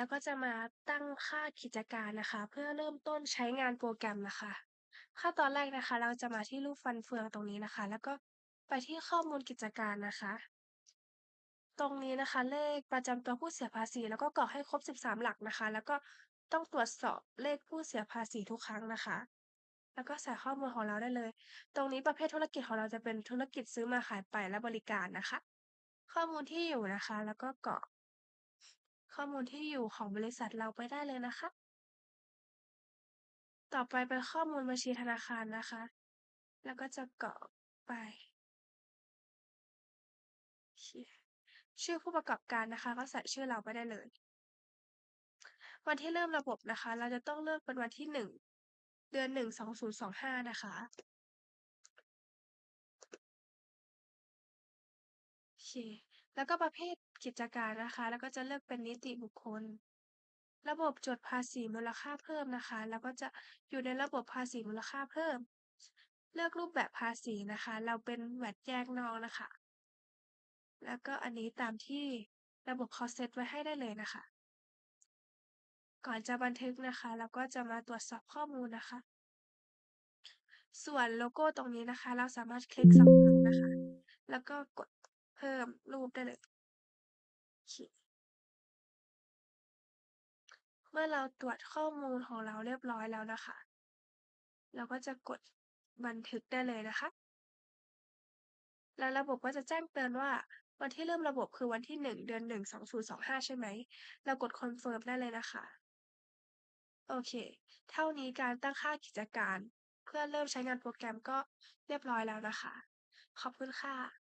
แล้วก็จะมาตั้งค่ากิจการนะคะ เพื่อเริ่มต้นใช้งานโปรแกรมนะคะ ขั้นตอนแรกนะคะ เราจะมาที่รูปฟันเฟืองตรงนี้นะคะ แล้วก็ไปที่ข้อมูลกิจการนะคะ ตรงนี้นะคะ เลขประจำตัวผู้เสียภาษี แล้วก็กรอกให้ครบ 13 หลักนะคะ แล้วก็ต้องตรวจสอบเลขผู้เสียภาษีทุกครั้งนะคะ แล้วก็ใส่ข้อมูลของเราได้เลย ตรงนี้ประเภทธุรกิจของเราจะเป็นธุรกิจซื้อมาขายไปและบริการนะคะ ข้อมูลที่อยู่นะคะ แล้วก็กรอก ข้อมูลที่อยู่ของบริษัทเราไปได้เลยนะคะ ต่อไปเป็นข้อมูลบัญชีธนาคารนะคะ แล้วก็จะกรอกไป ชื่อผู้ประกอบการนะคะ ก็ใส่ชื่อเราไปได้เลย วันที่เริ่มระบบนะคะ เราจะต้องเลือกเป็นวันที่1เดือน1 2025นะคะโอเค แล้วก็ประเภทกิจการนะคะ แล้วก็จะเลือกเป็นนิติบุคคล ระบบจดภาษีมูลค่าเพิ่มนะคะ แล้วก็จะอยู่ในระบบภาษีมูลค่าเพิ่ม เลือกรูปแบบภาษีนะคะ เราเป็น VAT แยกนอกนะคะ แล้วก็อันนี้ตามที่ระบบเขาเซตไว้ให้ได้เลยนะคะ ก่อนจะบันทึกนะคะ เราก็จะมาตรวจสอบข้อมูลนะคะ ส่วนโลโก้ตรงนี้นะคะ เราสามารถคลิก2ครั้งนะคะ แล้วก็กด เพิ่มรูปได้เลยเคเมื่อเราตรวจข้อมูลของเราเรียบร้อยแล้วนะคะ เราก็จะกดบันทึกได้เลยนะคะ แล้วระบบก็จะแจ้งเตือนว่าวันที่เริ่มระบบคือวันที่ 1 เดือน 1 2025 ใช่ไหม เรากดคอนเฟิร์มได้เลยนะคะ โอเค เท่านี้การตั้งค่ากิจการ เพื่อเริ่มใช้งานโปรแกรมก็เรียบร้อยแล้วนะคะ ขอบคุณค่ะ